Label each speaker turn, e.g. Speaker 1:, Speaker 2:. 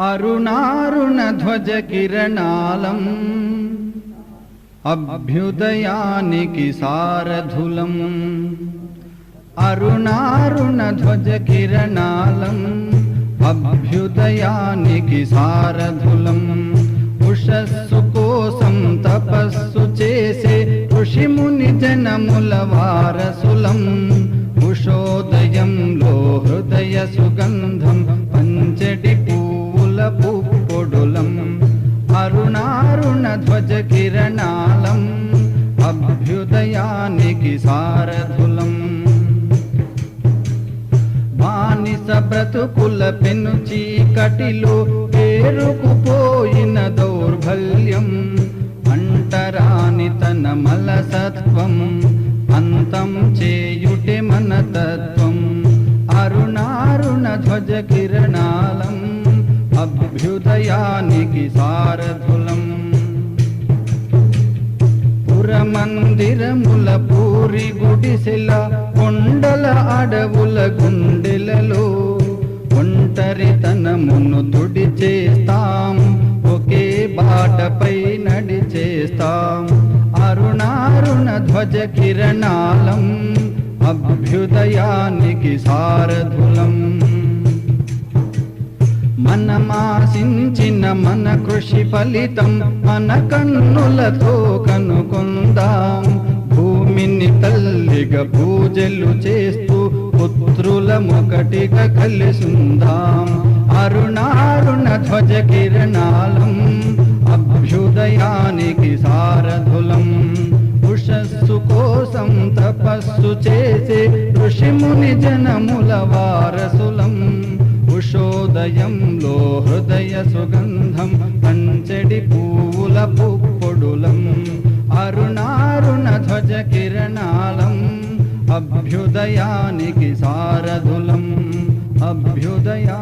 Speaker 1: అరుణారుణ ధ్వజ కిరణాలం అభ్యుదయానికి సారథులం అరుణారుణ ధ్వజ కిరణాలం అభ్యుదయానికి సారథులం ఉషస్సు కోసం తపస్సు చేసే ఋషిముని జనముల వారసులం. ఉషోదయంలో హృదయ సుగంధం పంచటి పూల పుప్పొడులం అరుణారుణ ధ్వజ కిరణాలం అభ్యుదయానికి సారథులం. బానిస బ్రతుకుల పెను చీకటిలో పేరుకుపోయిన దౌర్బల్యం అంటరాని తన మలసత్వం అంతం చేయుటే మన తత్వం అరుణారుణ ధ్వజ కిరణాలం. అభ్యుదయానికి సారథులం. పురమందిరముల పూరి గుడిసెల కొండల అడవుల గుండెలలో ఒంటరితనమును తుడి చేస్తాం ఒకే బాటపై నడిచేస్తాం. అరుణారుణ ధ్వజ కిరణాలం అభ్యుదయానికి సారథులం. మనమాశించిన మన కృషి ఫలితం మన కన్నులతో కనుకొందాం భూమిని తల్లిగా పూజలు చేస్తూ పుత్రులమొకటిగా కలిసిందాం. అరుణారుణ ధ్వజ కిరణాలం అభ్యుదయానికి సారథులం. ఉషస్సు కోసం తపస్సు చేసే ఋషిముని జనముల వారసులం. హృదయంలో హృదయ సుగంధం పంచడి పూల పుప్పొడులం అరుణారుణ ధ్వజ కిరణాలం అభ్యుదయానికి సారథులం అభ్యుదయా